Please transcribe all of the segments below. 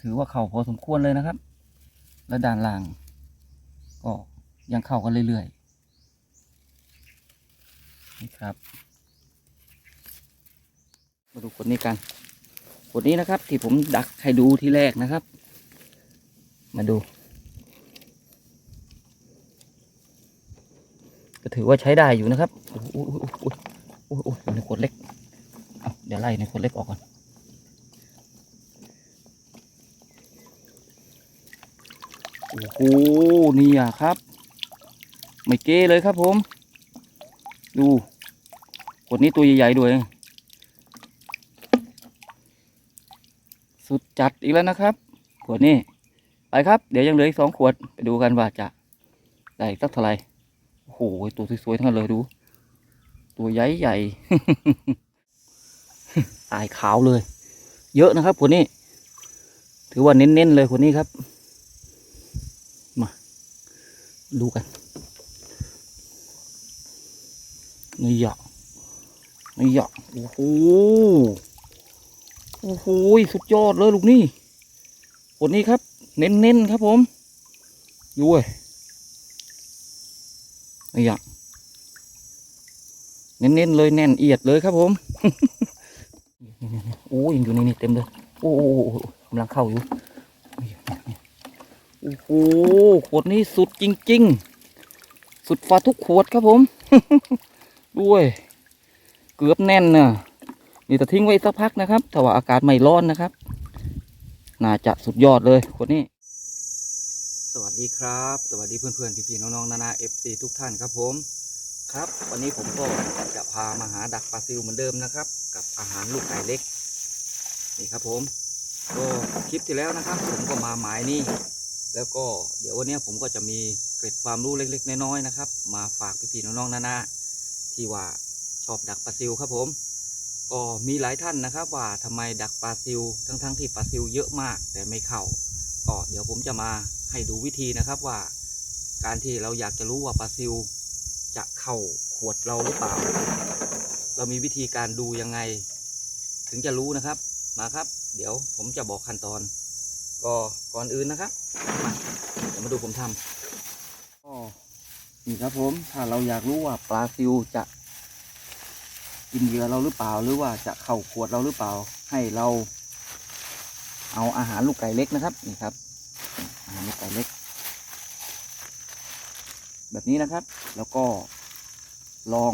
ถือว่าเข่าพอสมควรเลยนะครับ และด้านล่าง ก็ยังเข้ากันเรื่อยๆนี่ครับ มาดูขวดนี้กันขวดนี้นะครับ ที่ผมดักให้ดูที่แรกนะครับ มาดู ก็ถือว่าใช้ได้อยู่นะครับโอ้โหโอ้โหโอ้โหโอ้โหอยู่ในขวดเล็กเเดี๋ยวไล่ในขวดเล็กออกก่อน โอ้โหนี่อะครับ ไม่เก้เลยครับผม ดูขวดนี้ตัวใหญ่ๆด้วย สุดจัดอีกแล้วนะครับ ขวดนี้ไปครับ เดี๋ยวยังเหลืออีกสองขวดไปดูกันว่าจะได้สักเท่าไหร่โอ้โหตัวสวยๆทั้งนั้นเลยดู ตัวใหญ่ใหญ่ตายขาวเลย เยอะนะครับขวดนี้ ถือว่าเน้นๆเลยขวดนี้ครับ ดูกันนี่หยอกนี่หยอกโอ้โหโอ้โหสุดยอดเลยลูกนี่คนนี้ครับ เน้นๆครับผมดูเว้ยนี่หยอกเน้นๆเลยแน่นเอียดเลยครับผมโอ้ยยังอยู่ในนี่เต็มเลย โอ้โหกำลังเข้าอยู่ โอ้โหขวดนี้สุดจริง ๆ สุดฟ้าทุกขวดครับผม ด้วย เกือบแน่นนะนี่แต่ทิ้งไว้สักพักนะครับถ้าว่าอากาศไม่ร้อนนะครับ น่าจะสุดยอดเลยขวดนี้ สวัสดีครับ สวัสดีเพื่อนๆพี่ๆน้องๆนานาเอฟซีทุกท่านครับผม ครับ วันนี้ผมก็จะพามาหาดักปลาซิวเหมือนเดิมนะครับ กับอาหารลูกไก่เล็ก นี่ครับผมก็คลิปที่แล้วนะครับ ผมก็มาหมายนี่ แล้วก็เดี๋ยววันนี้ผมก็จะมีเกร็ดความรู้เล็กๆ น้อยๆนะครับ มาฝากพี่ๆน้องๆนานาที่ว่าชอบดักปลาซิวครับผมก็มีหลายท่านนะครับ ว่าทำไมดักปลาซิว ทั้งๆที่ปลาซิวเยอะมากแต่ไม่เข้าก็เดี๋ยวผมจะมาให้ดูวิธีนะครับว่า การที่เราอยากจะรู้ว่าปลาซิว จะเข้าขวดเราหรือเปล่า เรามีวิธีการดูยังไง ถึงจะรู้นะครับมาครับ เดี๋ยวผมจะบอกขั้นตอน ก็ก่อนอื่นนะครับมาเดี๋ยวมาดูผมทำก็นี่ครับผมถ้าเราอยากรู้ว่าปลาซิวจะกินเหยื่อเราหรือเปล่า หรือว่าจะเข้าขวดเราหรือเปล่า ให้เราเอาอาหารลูกไก่เล็กนะครับนี่ครับ อาหารลูกไก่เล็ก แบบนี้นะครับ แล้วก็ลอง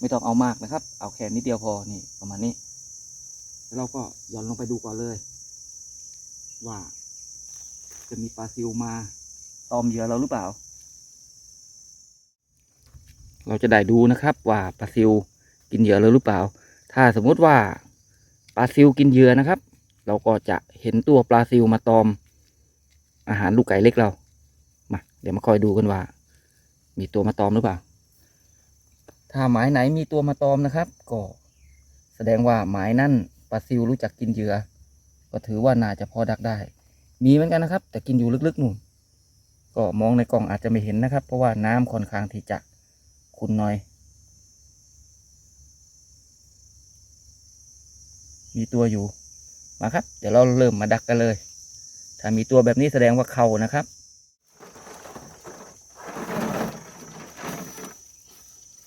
ไม่ต้องเอามากนะครับ เอาแค่นิดเดียวพอนี่ประมาณนี้แล้วเราก็หย่อนลงไปดูก่อนเลย ว่า จะมีปลาซิวมาตอมเหยื่อเราหรือเปล่า เราจะได้ดูนะครับว่าปลาซิวกินเหยื่อเราหรือเปล่า ถ้าสมมุติว่าปลาซิวกินเหยื่อนะครับ เราก็จะเห็นตัวปลาซิวมาตอม อาหารลูกไก่เล็กเรามาเดี๋ยวมาคอยดูกันว่า มีตัวมาตอมหรือเปล่า ถ้าหมายไหนมีตัวมาตอมนะครับ ก็แสดงว่าหมายนั่นปลาซิวรู้จักกินเหยื่อ ก็ถือว่าน่าจะพอดักได้ มีเหมือนกันนะครับ แต่กินอยู่ลึกๆนู่นก็มองในกล่องอาจจะไม่เห็นนะครับ เพราะว่าน้ำค่อนข้างที่จะขุ่นหน่อย มีตัวอยู่มาครับ เดี๋ยวเราเริ่มมาดักกันเลย ถ้ามีตัวแบบนี้แสดงว่าเขานะครับ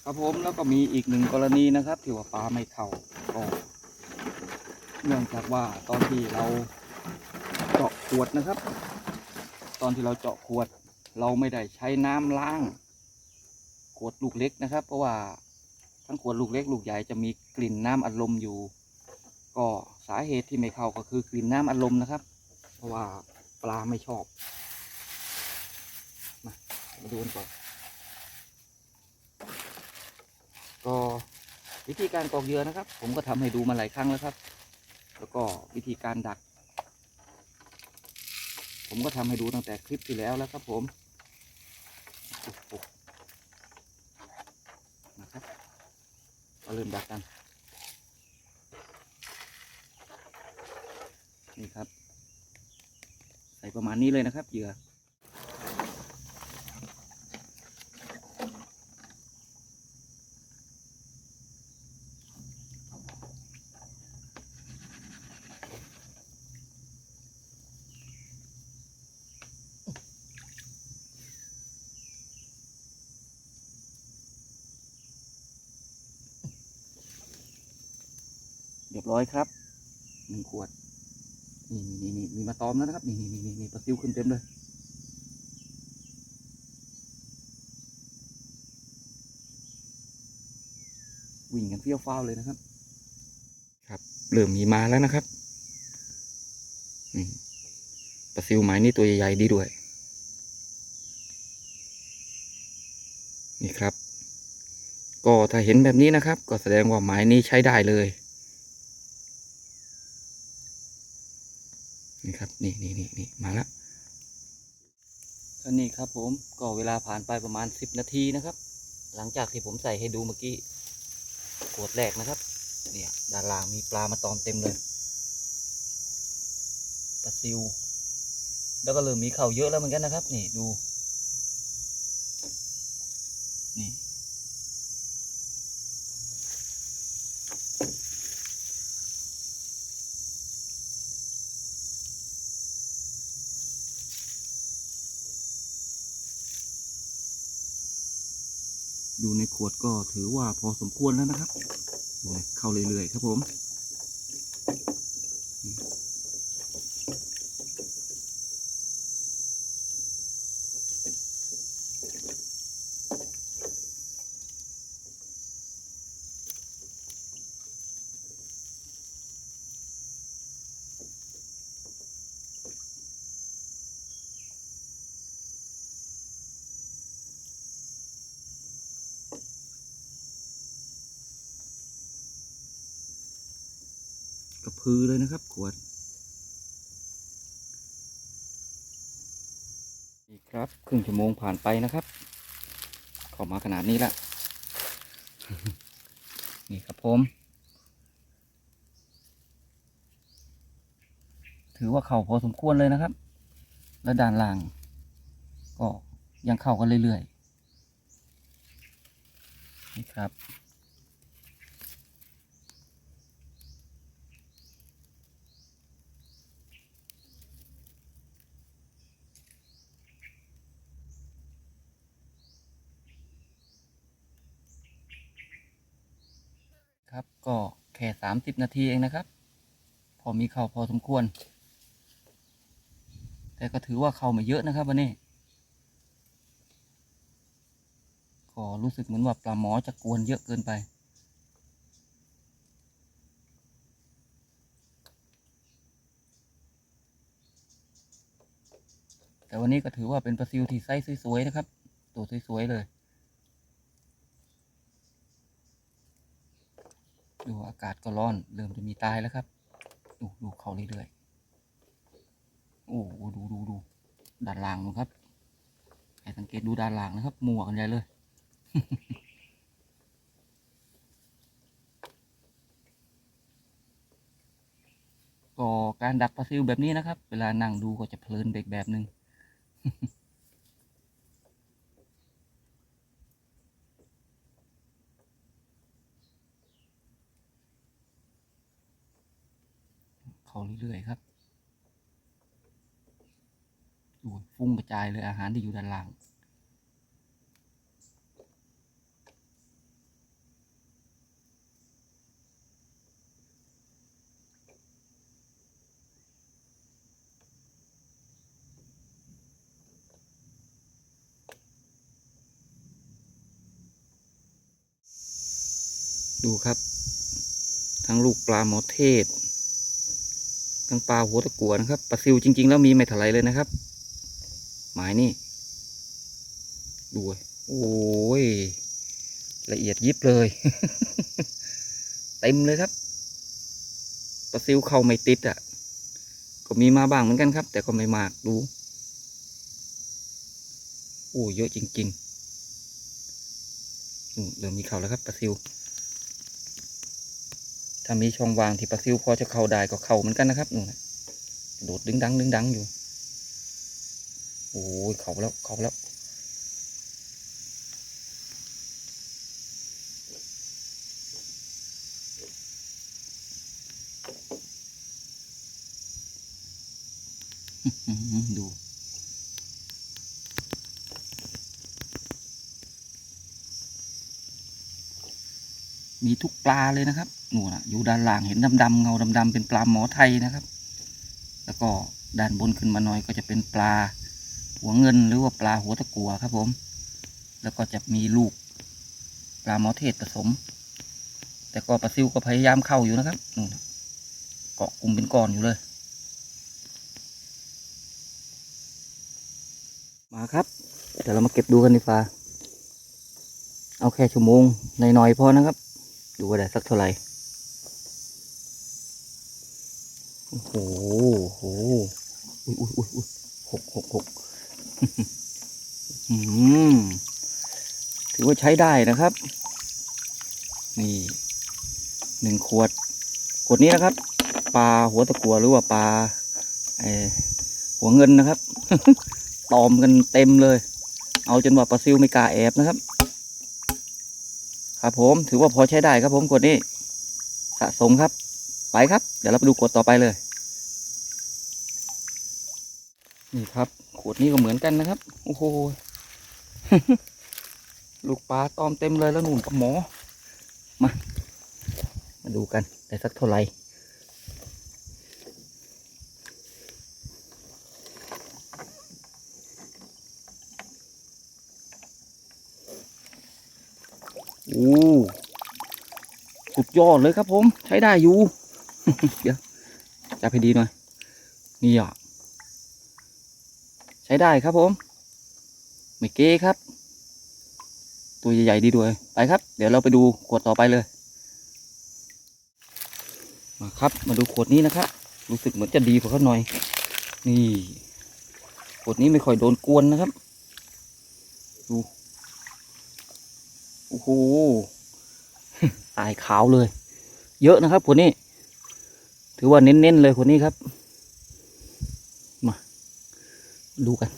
ครับผมแล้วก็มีอีกหนึ่งกรณีนะครับที่ว่าปลาไม่เข้า เนื่องจากว่าตอนที่เราเจาะขวดนะครับ ตอนที่เราเจาะขวด เราไม่ได้ใช้น้ำล้างขวดลูกเล็กนะครับ เพราะว่าทั้งขวดลูกเล็กลูกใหญ่จะมีกลิ่นน้ำอัดลมอยู่ ก็สาเหตุที่ไม่เข้าก็คือกลิ่นน้ำอัดลมนะครับ เพราะว่าปลาไม่ชอบมามาดูกันก่อนก็วิธีการกรอกเหยื่อนะครับ ผมก็ทำให้ดูมาหลายครั้งแล้วครับ แล้วก็วิธีการดัก ผมก็ทำให้ดูตั้งแต่คลิปที่แล้วแล้วครับผมนะครับก็เริ่มดักกัน นี่ครับ ใส่ประมาณนี้เลยนะครับเหยื่อ เรียบร้อยครับหนึ่งขวด นี่นี่นี่มีมาตอมแล้วนะครับ นี่นี่นี่นี่ปลาซิวขึ้นเต็มเลย วิ่งกันเฟี้ยวฟ้าวเลยนะครับ ครับเริ่มมีมาแล้วนะครับนี่ปลาซิวหมายนี่ตัวใหญ่ๆดีด้วย นี่ครับ ก็ถ้าเห็นแบบนี้นะครับ ก็แสดงว่าหมายนี้ใช้ได้เลย นี่นี่นี่นี่มาแล้วก็นี่ครับผมก็เวลาผ่านไปประมาณสิบนาทีนะครับ หลังจากที่ผมใส่ให้ดูเมื่อกี้ขวดแรกนะครับ เนี่ยด้านล่างมีปลามาตอมเต็มเลยปลาซิว แล้วก็เริ่มมีเข่าเยอะแล้วเหมือนกันนะครับ นี่ดู อยู่ในขวดก็ถือว่าพอสมควรแล้วนะครับเลยเข้าเรื่อยๆครับผม พือเลยนะครับ ขวด นี่ครับครึ่งชั่วโมงผ่านไปนะครับ เข้ามาขนาดนี้ละนี่ครับผม ถือว่าเข่าพอสมควรเลยนะครับ และด้านล่าง ก็ยังเข้ากันเรื่อยๆนี่ครับครับ ก็แค่สามสิบนาทีเองนะครับ พอมีเข่าพอสมควร แต่ก็ถือว่าเข่าไม่เยอะนะครับวันนี้ก็รู้สึกเหมือนว่าปลาหมอจะกวนเยอะเกินไป แต่วันนี้ก็ถือว่าเป็นปลาซิวที่ไซส์สวยๆนะครับ ตัวสวยๆเลย ดูอากาศก็ร้อน เริ่มจะมีตายแล้วครับ ดูดูเขาเรื่อยๆ โอ้โหดูดูดูด้านล่างนะครับให้สังเกตดูด้านล่างนะครับมัวกันใหญ่เลย ก็การดักปลาซิวแบบนี้นะครับ เวลานั่งดูก็จะเพลินเบกแบบหนึ่ง เขาเรื่อยๆครับดูฟุ้งกระจายเลยอาหารที่อยู่ด้านล่างดูครับ ทั้งลูกปลาหมอเทศ ทั้งปลาหัวตะกัวนะครับปลาซิวจริง ๆ แล้วมีไม่เท่าไรเลยนะครับ หมายนี่ดูโอ้ยละเอียดยิบเลย เต็มเลยครับปลาซิวเข้าไม่ติดอะ ก็มีมาบ้างเหมือนกันครับ แต่ก็ไม่มากดูโอ้เยอะจริงๆเริ่มมีเข่าแล้วครับปลาซิว ถ้ามีช่องว่างที่ปลาซิวพอจะเข้าได้ก็เข้าเหมือนกันนะครับนู่นะกระโดดดึงดังดึงดังอยู่ โอ้ยเข้าแล้วเข้าแล้ว ดู มีทุกปลาเลยนะครับนู่นะอยู่ด้านล่างเห็นดำๆเงาดำๆเป็นปลาหมอไทยนะครับ แล้วก็ด้านบนขึ้นมาหน่อยก็จะเป็นปลาหัวเงินหรือว่าปลาหัวตะกัวครับผม แล้วก็จะมีลูกปลาหมอเทศผสม แต่ก็ปลาซิวก็พยายามเข้าอยู่นะครับนู่นเกาะกลุ่มเป็นก้อนอยู่เลย มาครับเดี๋ยวเรามาเก็บดูกันดีฟ้าเอาแค่ชั่วโมงหน่อยๆพอนะครับ ดูว่าได้สักเท่าไหร่โอ้โหโอ้โหอุ้ยอุ้ยอุ้ยอุ้ยหกหกหกอืมถือว่าใช้ได้นะครับ นี่หนึ่งขวด ขวดนี้นะครับ ปลาหัวตะกัวหรือว่าปลาเออหัวเงินนะครับ ตอมกันเต็มเลย เอาจนว่าปลาซิวไม่กล้าแอบนะครับ ครับผมถือว่าพอใช้ได้ครับผมขวดนี้ สะสมครับ ไปครับ เดี๋ยวเราไปดูขวดต่อไปเลย นี่ครับขวดนี้ก็เหมือนกันนะครับ โอ้โหลูกปลาตอมเต็มเลยแล้วหนุนกับหมอ มา มาดูกันได้สักเท่าไหร่ โอ้สุดยอดเลยครับผม ใช้ได้อยู่ เดี๋ยวจับให้ดีหน่อย นี่อะใช้ได้ครับผม ไม่เก้ครับ ตัวใหญ่ๆดีด้วย ไปครับ เดี๋ยวเราไปดูขวดต่อไปเลย มาครับ มาดูขวดนี้นะครับ รู้สึกเหมือนจะดีกว่าเขาหน่อย นี่ ขวดนี้ไม่ค่อยโดนกวนนะครับ ดู โอ้โหตายขาวเลย เยอะนะครับขวดนี้ ถือว่าเน้นๆเลยขวดนี้ครับ มา ดูกัน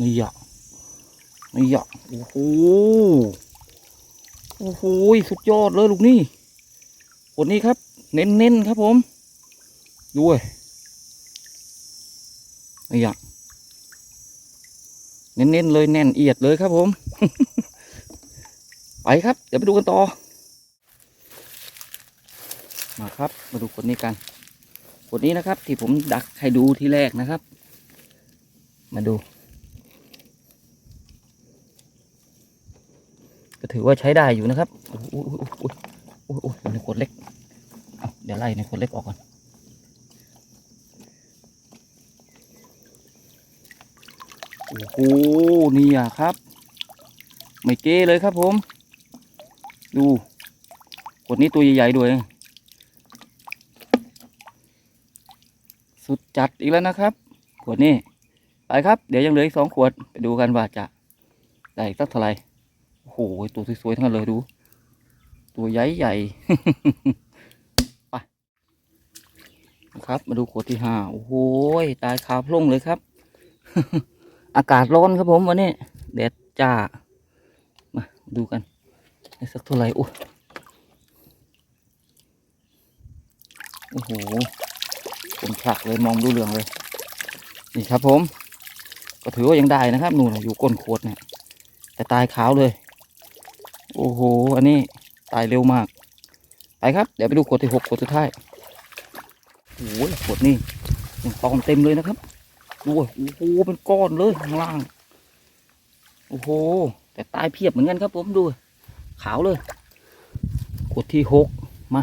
นี่หยอกนี่หยอกโอ้โห โอ้โห สุดยอดเลยลูกนี่ขวดนี้ครับ เน้นๆครับผม ด้วยนี่หยอก เน้นๆเลยแน่นเอียดเลยครับผม ไปครับ เดี๋ยวไปดูกันต่อ มาครับ มาดูขวดนี้กันขวดนี้นะครับ ที่ผมดักให้ดูที่แรกนะครับ มาดู ก็ถือว่าใช้ได้อยู่นะครับโอ้โหโอ้โหโอ้โหโอ้โหในขวดเล็กเอาเดี๋ยวไล่ในขวดเล็กออกก่อน โอ้โหนี่อะครับ ไม่เก้เลยครับผม ดูขวดนี้ตัวใหญ่ๆด้วย สุดจัดอีกแล้วนะครับ ขวดนี้ ไปครับ เดี๋ยวยังเหลืออีกสองขวด ไปดูกันว่าจะได้อีกสักเท่าไหร่โอ้โห ตัวสวยๆทั้งนั้นเลยดู ตัวใหญ่ใหญ่ไปนะครับ มาดูขวดที่ห้าโอ้โห ตายคาพลงเลยครับ อากาศร้อนครับผมวันนี้แดดจ้า มาดูกันสักเท่าไหร่โอ้โหเป็นผลักเลยมองดูเรื่องเลย นี่ครับผม ก็ถือว่ายังได้นะครับหนูอยู่ก้นขวดเนี่ยแต่ตายขาวเลย โอ้โห อันนี้ตายเร็วมาก ไปครับ เดี๋ยวไปดูขวดที่หกขวดสุดท้ายโอ้ยขวดนี้ยังตอมเต็มเลยนะครับ ดูโอ้โหเป็นก้อนเลยข้างล่าง โอ้โห แต่ตายเพียบเหมือนกันครับผมดู ขาวเลยขวดที่หกมา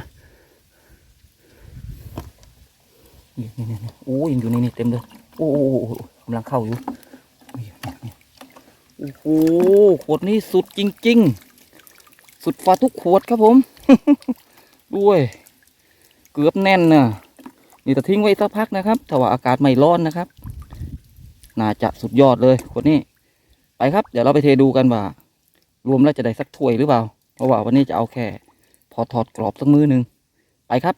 นี่นี่นี่โอ้ยังอยู่ในนี่เต็มเลย โอ้โหกำลังเข้าอยู่ โอ้โห ขวดนี้สุดจริง ๆ สุดฟ้าทุกขวดครับผมด้วยเกือบแน่นน่ะนี่แต่ทิ้งไว้สักพักนะครับถ้าว่าอากาศไม่ร้อนนะครับ น่าจะสุดยอดเลยคนนี้ ไปครับ เดี๋ยวเราไปเทดูกันว่า รวมแล้วจะได้สักถ้วยหรือเปล่า เพราะว่าวันนี้จะเอาแค่ พอถอดกรอบสักมือหนึ่งไปครับ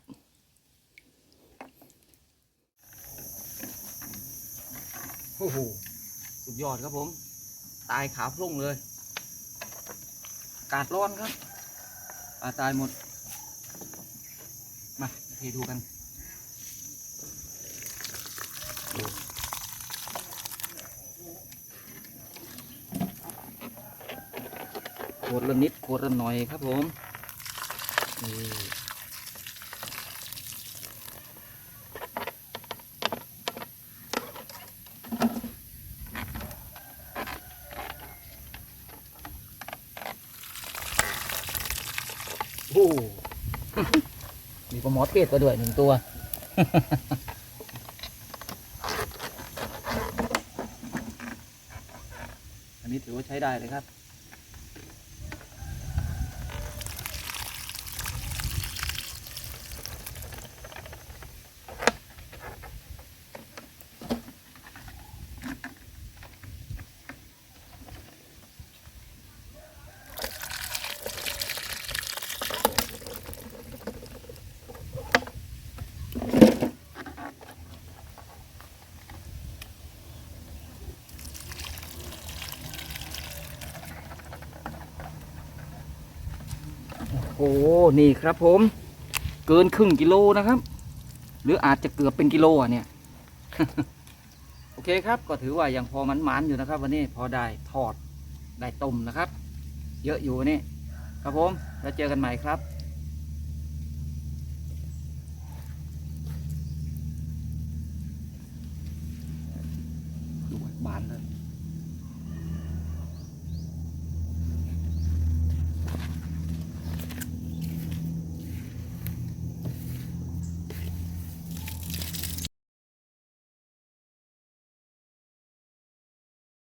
โอ้โหสุดยอดครับผม ตายขาพรุ่งเลย กาศร้อนครับปลาตายหมด มาเทดูกัน ขวดละนิดขวดละหน่อยครับผมโอ้มีปลาหมอเทศก็ด้วยหนึ่งตัวอันนี้ถือว่าใช้ได้เลยครับ นี่ครับผม เกินครึ่งกิโลนะครับ หรืออาจจะเกือบเป็นกิโลอะเนี่ย โอเคครับ ก็ถือว่ายังพอมันมันๆอยู่นะครับ วันนี้พอได้ทอดได้ต้มนะครับ เยอะอยู่นี่ครับผม แล้วเจอกันใหม่ครับ